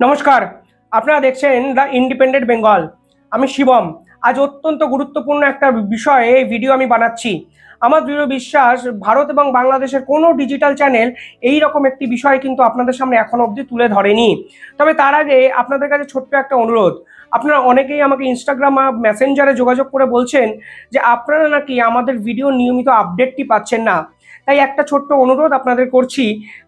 নমস্কার, আপনারা দেখছেন দ্য ইন্ডিপেন্ডেন্ট বেঙ্গল আমি শিবম। আজ অত্যন্ত গুরুত্বপূর্ণ একটা বিষয়ে এই ভিডিও আমি বানাচ্ছি। আমার দৃঢ় বিশ্বাস, ভারত এবং বাংলাদেশের কোনো ডিজিটাল চ্যানেল এই রকম একটি বিষয় কিন্তু আপনাদের সামনে এখন অবধি তুলে ধরেনি। তবে তার আগে আপনাদের কাছে ছোট্ট একটা অনুরোধ। আপনারা অনেকেই আমাকে ইনস্টাগ্রাম মেসেঞ্জারে যোগাযোগ করে বলছেন যে, আপনারা নাকি আমাদের ভিডিও নিয়মিত আপডেটটি পাচ্ছেন না। তাই একটা ছোট্ট অনুরোধ আপনাদের করছি,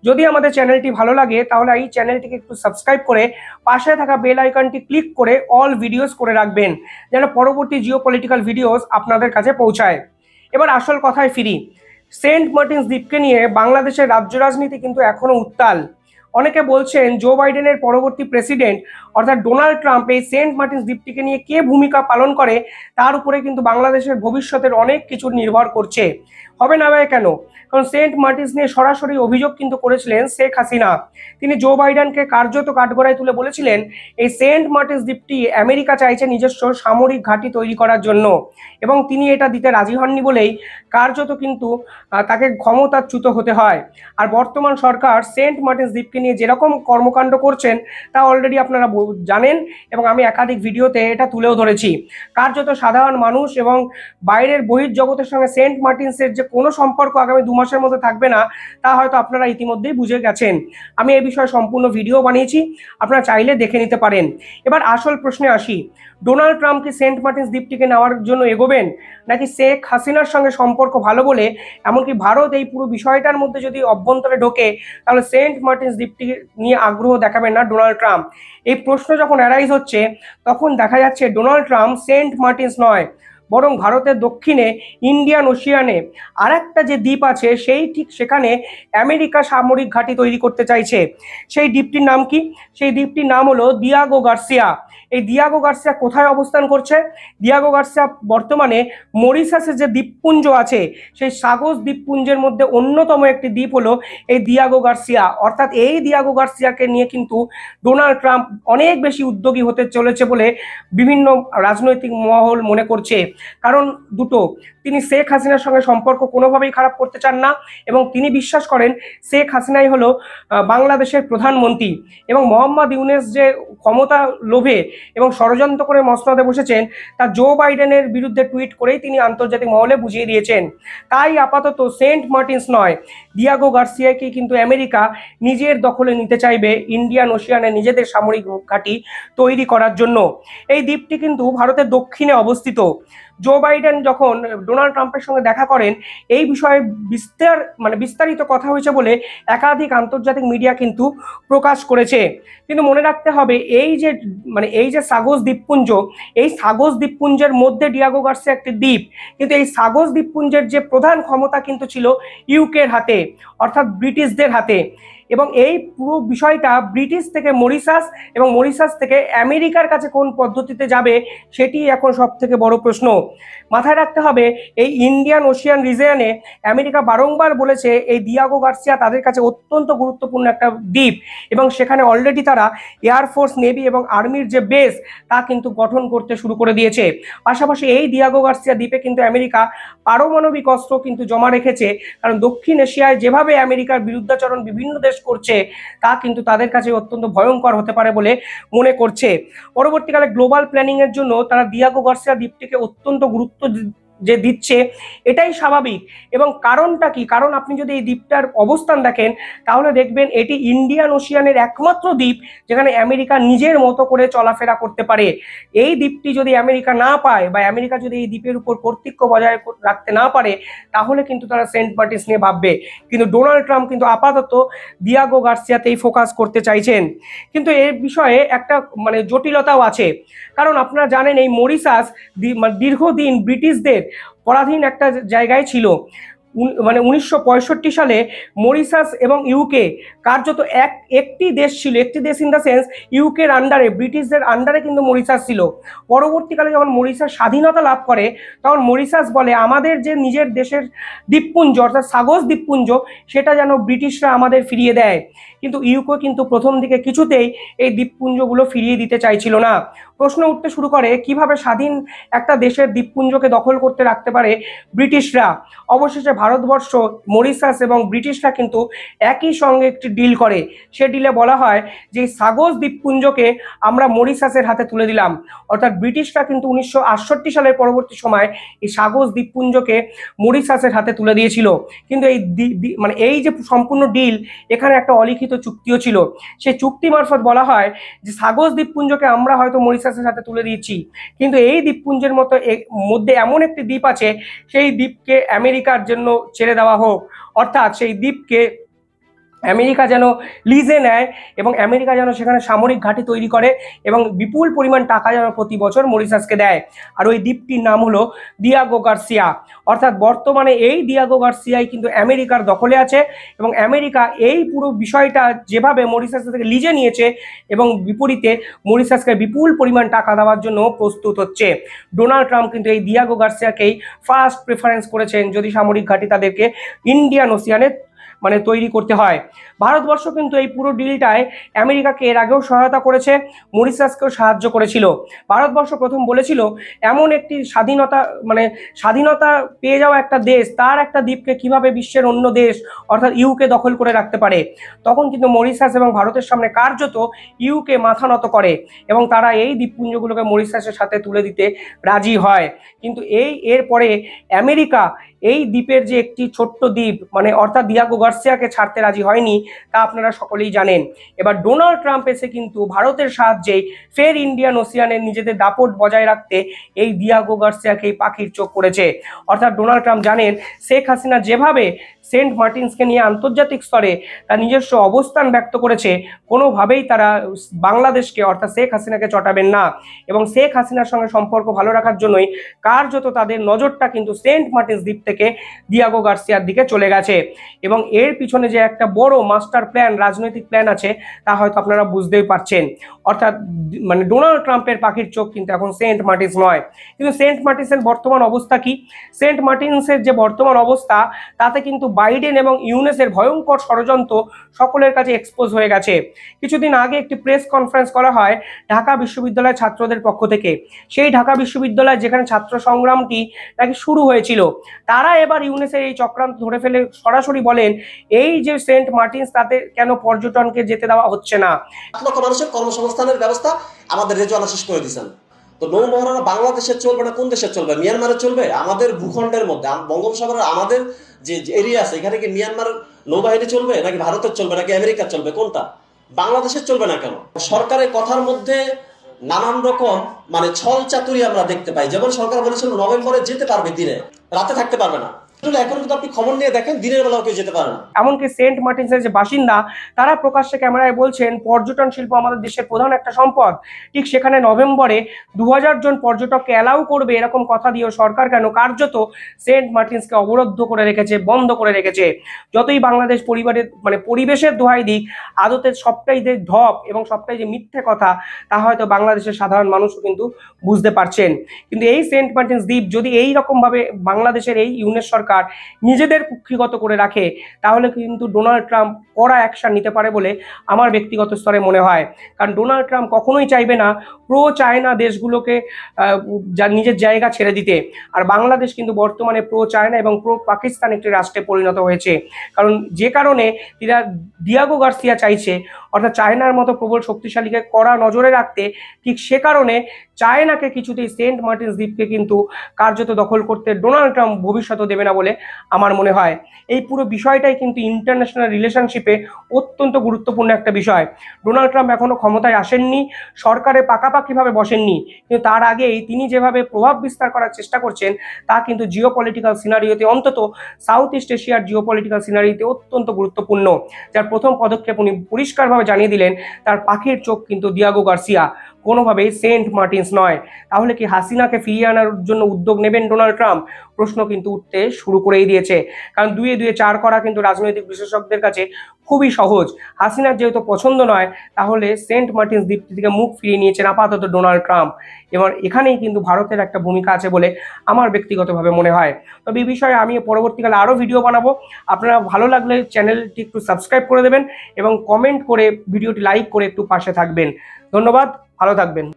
যদি আমাদের চ্যানেলটি ভালো লাগে, তাহলে এই চ্যানেলটিকে একটু সাবস্ক্রাইব করে পাশে থাকা বেল আইকনটি ক্লিক করে অল ভিডিওস করে রাখবেন, যেন পরবর্তী জিও পলিটিক্যাল ভিডিওস আপনাদের কাছে পৌঁছায়। এবার আসল কথায় ফিরি। সেন্ট মার্টিনস দ্বীপকে নিয়ে বাংলাদেশের রাজ্য রাজনীতি কিন্তু এখনও উত্তাল। অনেকে বলছেন জো বাইডেনের পরবর্তী প্রেসিডেন্ট অর্থাৎ ডোনাল্ড ট্রাম্প এই সেন্ট মার্টিনস দ্বীপটিকে নিয়ে কে ভূমিকা পালন করে, তার উপরে কিন্তু বাংলাদেশের ভবিষ্যতের অনেক কিছু নির্ভর করছে। হবে না ভাই কেন? কারণ সেন্ট মার্টিনস নিয়ে সরাসরি অভিযোগ কিন্তু করেছিলেন শেখ হাসিনা। তিনি জো বাইডেনকে কার্যত কাঠগড়ায় তুলে বলেছিলেন, এই সেন্ট মার্টিনস দ্বীপটি আমেরিকা চাইছে নিজস্ব সামরিক ঘাঁটি তৈরি করার জন্য। এবং তিনি এটা দিতে রাজি হননি বলেই কার্যত কিন্তু তাকে ক্ষমতাচ্যুত হতে হয়। আর বর্তমান সরকার সেন্ট মার্টিনস দ্বীপকে নিয়ে যেরকম কর্মকাণ্ড করছেন, তা অলরেডি আপনারা জানেন এবং আমি একাধিক ভিডিওতে এটা তুলেও ধরেছি। কার্যত সাধারণ মানুষ এবং বাইরের বহির্জগতের সঙ্গে সেন্ট মার্টিনসের যে কোনো সম্পর্ক আগামী দু মাসের মধ্যে থাকবে না, তা হয়তো আপনারা ইতিমধ্যেই বুঝে গেছেন। আমি এই বিষয়ে সম্পূর্ণ ভিডিও বানিয়েছি, আপনারা চাইলে দেখে নিতে পারেন। এবার আসল প্রশ্নে আসি, ডোনাল্ড ট্রাম্প কি সেন্ট মার্টিনস দ্বীপটিকে নেওয়ার জন্য এগোবেন, নাকি শেখ হাসিনার সঙ্গে সম্পর্ক ভালো বলে, এমনকি ভারত এই পুরো বিষয়টার মধ্যে যদি অভ্যন্তরে ঢোকে, তাহলে সেন্ট মার্টিনস দ্বীপটি নিয়ে আগ্রহ দেখাবেন না ডোনাল্ড ট্রাম্প। এই প্রশ্ন যখন অ্যারাইজ হচ্ছে, তখন দেখা যাচ্ছে ডোনাল্ড ট্রাম্প সেন্ট মার্টিন্স নয়, বরং ভারতের দক্ষিণে ইন্ডিয়ান ওশিয়ানে আর একটা যে দ্বীপ আছে, সেই ঠিক সেখানে আমেরিকা সামরিক ঘাঁটি তৈরি করতে চাইছে। সেই দ্বীপটির নাম কি? সেই দ্বীপটির নাম হলো দিয়াগো গার্সিয়া এই দিয়াগো গার্সিয়া কোথায় অবস্থান করছে? দিয়াগো গার্সিয়া বর্তমানে মরিশাসের যে দ্বীপপুঞ্জ আছে, সেই সাগস দ্বীপপুঞ্জের মধ্যে অন্যতম একটি দ্বীপ হলো এই দিয়াগো গার্সিয়া অর্থাৎ এই দিয়াগো গার্সিয়াকে নিয়ে কিন্তু ডোনাল্ড ট্রাম্প অনেক বেশি উদ্যোগী হতে চলেছে বলে বিভিন্ন রাজনৈতিক মহল মনে করছে। কারণ দুটো তিনি শেখ হাসিনার সঙ্গে সম্পর্ক কোনোভাবেই খারাপ করতে চান না এবং তিনি বিশ্বাস করেন শেখ হাসিনাই হলো বাংলাদেশের প্রধানমন্ত্রী এবং মোহাম্মদ ইউনেস যে ক্ষমতা লোভে এবং ষড়যন্ত্র করে মসনদে বসেছেন, তা জো বাইডেনের বিরুদ্ধে টুইট করেই তিনি আন্তর্জাতিক মহলে বুঝিয়ে দিয়েছেন। তাই আপাতত সেন্ট মার্টিনস নয়, দিয়াগো গার্সিয়াকে কিন্তু আমেরিকা নিজের দখলে নিতে চাইবে ইন্ডিয়ান ওশিয়ানে নিজেদের সামরিক ঘাঁটি তৈরি করার জন্য। এই দ্বীপটি কিন্তু ভারতের দক্ষিণে অবস্থিত। জো বাইডেন যখন ডোনাল্ড ট্রাম্পের সঙ্গে দেখা করেন, এই বিষয়ে বিস্তার মানে বিস্তারিত কথা হয়েছে বলে একাধিক আন্তর্জাতিক মিডিয়া কিন্তু প্রকাশ করেছে। কিন্তু মনে রাখতে হবে, এই যে মানে এই যে সাগস দ্বীপপুঞ্জ, এই সাগস দ্বীপপুঞ্জের মধ্যে ডিয়াগো গার্সে একটি দ্বীপ, কিন্তু এই সাগস দ্বীপপুঞ্জের যে প্রধান ক্ষমতা কিন্তু ছিল ইউকের হাতে, অর্থাৎ ব্রিটিশদের হাতে। এবং এই পুরো বিষয়টা ব্রিটিশ থেকে মরিশাস এবং মরিশাস থেকে আমেরিকার কাছে কোন পদ্ধতিতে যাবে সেটি এখন সব থেকে বড় প্রশ্ন। মাথায় রাখতে হবে, এই ইন্ডিয়ান ওশিয়ান রিজিয়নে আমেরিকা বারংবার বলেছে এই দিয়াগো গার্সিয়া তাদের কাছে অত্যন্ত গুরুত্বপূর্ণ একটা দ্বীপ এবং সেখানে অলরেডি তারা এয়ারফোর্স নেভি এবং আর্মির যে বেস তা কিন্তু গঠন করতে শুরু করে দিয়েছে। পাশাপাশি এই দিয়াগো গার্সিয়া দ্বীপে কিন্তু আমেরিকা পারমাণবিক অস্ত্র কিন্তু জমা রেখেছে। কারণ দক্ষিণ এশিয়ায় যেভাবে আমেরিকার বিরুদ্ধাচরণ বিভিন্ন দেশ করছে, তা কিন্তু তাদের কাছে অত্যন্ত ভয়ঙ্কর হতে পারে বলে মনে করছে। পরবর্তীকালে গ্লোবাল প্ল্যানিং এর জন্য তারা দিয়াগো গার্সিয়া দ্বীপটিকে অত্যন্ত গুরুত্ব যে দিচ্ছে, এটাই স্বাভাবিক। এবং কারণটা কি? কারণ আপনি যদি এই দ্বীপটার অবস্থান দেখেন, তাহলে দেখবেন এটি ইন্ডিয়ান ওশিয়ানের একমাত্র দ্বীপ, যেখানে আমেরিকা নিজের মতো করে চলাফেরা করতে পারে। এই দ্বীপটি যদি আমেরিকা না পায় বা আমেরিকা যদি এই দ্বীপের উপর কর্তৃত্ব বজায় রাখতে না পারে, তাহলে কিন্তু তারা সেন্ট মার্টিনস নিয়ে ভাববে। কিন্তু ডোনাল্ড ট্রাম্প কিন্তু আপাতত দিয়াগো গার্সিয়াতেই ফোকাস করতে চাইছেন। কিন্তু এর বিষয়ে একটা মানে জটিলতাও আছে। কারণ আপনারা জানেন এই মরিশাস দি- মানে দীর্ঘদিন ব্রিটিশদের পরাধীন একটা জায়গায় ছিল। মানে উনিশশো পঁয়ষট্টি সালে মরিশাস এবং ইউকে কার্যত এক একটি দেশ ছিল, একটি দেশ ইন দ্য সেন্স ইউকের আন্ডারে ব্রিটিশদের আন্ডারে কিন্তু মরিশাস ছিল। পরবর্তীকালে যখন মরিশাস স্বাধীনতা লাভ করে, তখন মরিশাস বলে, আমাদের যে নিজের দেশের দ্বীপপুঞ্জ, অর্থাৎ সাগস দ্বীপপুঞ্জ, সেটা যেন ব্রিটিশরা আমাদের ফিরিয়ে দেয়। কিন্তু ইউকে কিন্তু প্রথম দিকে কিছুতেই এই দ্বীপপুঞ্জগুলো ফিরিয়ে দিতে চাইছিল না। প্রশ্ন উঠতে শুরু করে, কীভাবে স্বাধীন একটা দেশের দ্বীপপুঞ্জকে দখল করতে রাখতে পারে ব্রিটিশরা? অবশেষে ভারতবর্ষ, মরিশাস এবং ব্রিটিশরা কিন্তু একই সঙ্গে একটি ডিল করে। সে ডিলে বলা হয় যে সাগজ দ্বীপপুঞ্জকে আমরা মরিশাসের হাতে তুলে দিলাম। অর্থাৎ ব্রিটিশরা কিন্তু উনিশশো আটষট্টি সালের পরবর্তী সময় এই সাগজ দ্বীপপুঞ্জকে মরিশাসের হাতে তুলে দিয়েছিল। কিন্তু এই মানে এই যে সম্পূর্ণ ডিল, এখানে একটা অলিখিত চুক্তিও ছিল। সেই চুক্তি মারফত বলা হয় যে সাগজ দ্বীপপুঞ্জকে আমরা হয়তো মরিশাসের সাথে তুলে দিয়েছি কিন্তু এই দ্বীপপুঞ্জের মতো মধ্যে এমন একটি দ্বীপ আছে, সেই দ্বীপকে আমেরিকার জন্য ছেড়ে দেওয়া হোক। অর্থাৎ সেই দ্বীপকে আমেরিকা যেন লিজে নেয় এবং আমেরিকা যেন সেখানে সামরিক ঘাঁটি তৈরি করে এবং বিপুল পরিমাণ টাকা যেন প্রতি বছর মরিশাসকে দেয়। আর ওই দ্বীপটির নাম হলো দিয়াগো গার্সিয়া। অর্থাৎ বর্তমানে এই দিয়াগো গার্সিয়াই কিন্তু আমেরিকার দখলে আছে এবং আমেরিকা এই পুরো বিষয়টা যেভাবে মরিশাস থেকে লিজে নিয়েছে এবং বিপরীতে মরিশাসকে বিপুল পরিমাণ টাকা দেওয়ার জন্য প্রস্তুত হচ্ছে। ডোনাল্ড ট্রাম্প কিন্তু এই দিয়াগো গার্সিয়াকেই ফার্স্ট প্রেফারেন্স করেছেন যদি সামরিক ঘাঁটি তাদেরকে ইন্ডিয়ান ওসিয়ানে মানে তৈরি করতে হয়। ভারতবর্ষ কিন্তু এই পুরো ডিলটায় আমেরিকাকে এর আগেও সহায়তা করেছে, মরিশাসকেও সাহায্য করেছিল। ভারতবর্ষ প্রথম বলেছিল, এমন একটি স্বাধীনতা মানে স্বাধীনতা পেয়ে যাওয়া একটা দেশ, তার একটা দ্বীপকে কীভাবে বিশ্বের অন্য দেশ, অর্থাৎ ইউকে দখল করে রাখতে পারে? তখন কিন্তু মরিশাস এবং ভারতের সামনে কার্যত ইউকে মাথা নত করে এবং তারা এই দ্বীপপুঞ্জগুলোকে মরিশাসের সাথে তুলে দিতে রাজি হয়। কিন্তু এই এরপরে আমেরিকা এই দ্বীপের যে একটি ছোট্ট দ্বীপ মানে অর্থাৎ দিয়াগো গার্সিয়াকে ছাড়তে রাজি হয়নি, তা আপনারা সকলেই জানেন। এবার ডোনাল্ড ট্রাম্প এসে কিন্তু ভারতের সাহায্যে ফের ইন্ডিয়ান ওসিয়ানে নিজেদের দাপট বজায় রাখতে এই দিয়াগো গার্সিয়াকে পাখির চোখ করেছে। অর্থাৎ ডোনাল্ড ট্রাম্প জানেন, শেখ হাসিনা যেভাবে সেন্ট মার্টিনসকে নিয়ে আন্তর্জাতিক স্তরে তার নিজস্ব অবস্থান ব্যক্ত করেছে, কোনোভাবেই তারা বাংলাদেশকে অর্থাৎ শেখ হাসিনাকে চটাবেন না। এবং শেখ হাসিনার সঙ্গে সম্পর্ক ভালো রাখার জন্যই কার্যত তাদের নজরটা কিন্তু সেন্ট মার্টিনস দ্বীপ থেকে দিয়াগো গার্সিয়ার দিকে চলে গেছে। এবং এর পিছনে যে একটা বড় মাস্টার প্ল্যান, রাজনৈতিক প্ল্যান আছে, তা হয়তো আপনারা বুঝতেই পারছেন। অর্থাৎ মানে ডোনাল্ড ট্রাম্পের পাখির চোখ কিন্তু এখন সেন্ট মার্টিনস নয়। কিন্তু সেন্ট মার্টিনসের বর্তমান অবস্থা কি? সেন্ট মার্টিনসের যে বর্তমান অবস্থা, তাতে কিন্তু বাইডেন এবং ইউনেসের ভয়ঙ্কর ষড়যন্ত্র সকলের কাছে এক্সপোজ হয়ে গেছে। কিছুদিন আগে একটি প্রেস কনফারেন্স করা হয় ঢাকা বিশ্ববিদ্যালয়ের ছাত্রদের পক্ষ থেকে। সেই ঢাকা বিশ্ববিদ্যালয় যেখানে ছাত্র সংগ্রামটি নাকি শুরু হয়েছিল, তারা এবার ইউনেসের এই চক্রান্ত ধরে ফেলে সরাসরি বলেন, এই যে সেন্ট মার্টিনস, তাতে কেন পর্যটনকে যেতে দেওয়া হচ্ছে না? লক্ষ মানুষের কর্মসংস্থানের ব্যবস্থা আমাদের রেজওয়ানা শেষ করে দিয়েছেন। তো নৌ মহারানা বাংলাদেশে চলবে না কোন দেশে চলবে? মিয়ানমারে চলবে? আমাদের ভূখণ্ডের মধ্যে। বঙ্গোপসাগরের আমাদের যে এরিয়া আছে, এখানে কি মিয়ানমার নৌবাহিনী চলবে নাকি ভারতের চলবে নাকি আমেরিকা চলবে? কোনটা? বাংলাদেশের চলবে না কেন? সরকারের কথার মধ্যে নানান রকম মানে ছল চাতুরি আমরা দেখতে পাই। যেমন সরকার বলেছিল, নভেম্বরে যেতে পারবে দিনে। রাতে থাকতে পারবে না। আপনি খবর নিয়ে দেখেন দিনের এমনকি সেন্ট যে বাসিন্দা, তারা প্রকাশ্যে ক্যামেরায় বলছেন, পর্যটন শিল্প আমাদের দেশের প্রধান একটা সম্পদ। ঠিক সেখানে নভেম্বরে জন পর্যটককে অ্যালাউ করবে এরকম কথা দিয়েও সরকার কেন? কার্যত সেন্ট অবরুদ্ধ করে রেখেছে, বন্ধ করে রেখেছে। যতই বাংলাদেশ পরিবারের মানে পরিবেশের দোহাই দিক, আদতের সবটাই যে ঢপ এবং সবটাই যে মিথ্যে কথা, তা হয়তো বাংলাদেশের সাধারণ মানুষও কিন্তু বুঝতে পারছেন। কিন্তু এই সেন্ট মার্টিনস দ্বীপ যদি এই রকমভাবে বাংলাদেশের এই ইউনেস সরকার নিজেদের কুক্ষিগত করে রাখে, তাহলে কিন্তু ডোনাল্ড ট্রাম্প কড়া অ্যাকশন নিতে পারে বলে আমার ব্যক্তিগত স্তরে মনে হয়। কারণ ডোনাল্ড ট্রাম্প কখনোই চাইবে না প্রো চায়না দেশগুলোকে নিজের জায়গা ছেড়ে দিতে। আর বাংলাদেশ কিন্তু বর্তমানে প্রো চায়না এবং প্রো পাকিস্তান একটি রাষ্ট্রে পরিণত হয়েছে। কারণ যে কারণে এরা ডিয়াগো গার্সিয়া চাইছে, অর্থাৎ চায়নার মতো প্রবল শক্তিশালীকে কড়া নজরে রাখতে, ঠিক সে কারণে চায়নাকে কিছুতেই সেন্ট মার্টিনস দ্বীপকে কিন্তু কার্যত দখল করতে ডোনাল্ড ট্রাম্প ভবিষ্যতে দেবে না বলে আমার মনে হয়। এই পুরো বিষয়টাই কিন্তু ইন্টারন্যাশনাল রিলেশনশিপে অত্যন্ত গুরুত্বপূর্ণ একটা বিষয়। ডোনাল্ড ট্রাম্প এখনও ক্ষমতায় আসেননি, সরকারে পাকাপাকিভাবে বসেননি, কিন্তু তার আগেই তিনি যেভাবে প্রভাব বিস্তার করার চেষ্টা করছেন, তা কিন্তু জিও পলিটিক্যাল সিনারিওতে অন্তত সাউথ ইস্ট এশিয়ার জিও পলিটিক্যাল সিনারিওতে অত্যন্ত গুরুত্বপূর্ণ। যার প্রথম পদক্ষেপ উনি পরিষ্কারভাবে জানিয়ে দিলেন, তার পাখির চোখ কিন্তু দিয়াগো গার্সিয়া কোনোভাবেই সেন্ট মার্টিনস নয়। তাহলে কি হাসিনাকে ফিরিয়ে আনার জন্য উদ্যোগ নেবেন ডোনাল্ড ট্রাম্প? প্রশ্ন কিন্তু উঠতে শুরু করেই দিয়েছে। কারণ দুয়ে দুয়ে চার করা কিন্তু রাজনৈতিক বিশেষজ্ঞদের কাছে খুবই সহজ। হাসিনার যেহেতু পছন্দ নয়, তাহলে সেন্ট মার্টিনস দ্বীপটি থেকে মুখ ফিরিয়ে নিয়েছেন আপাতত ডোনাল্ড ট্রাম্প। এবার এখানেই কিন্তু ভারতের একটা ভূমিকা আছে বলে আমার ব্যক্তিগতভাবে মনে হয়। তবে এই বিষয়ে আমি পরবর্তীকালে আরও ভিডিও বানাবো। আপনারা ভালো লাগলে চ্যানেলটি একটু সাবস্ক্রাইব করে দেবেন এবং কমেন্ট করে ভিডিওটি লাইক করে একটু পাশে থাকবেন। ধন্যবাদ। ভালো থাকবেন।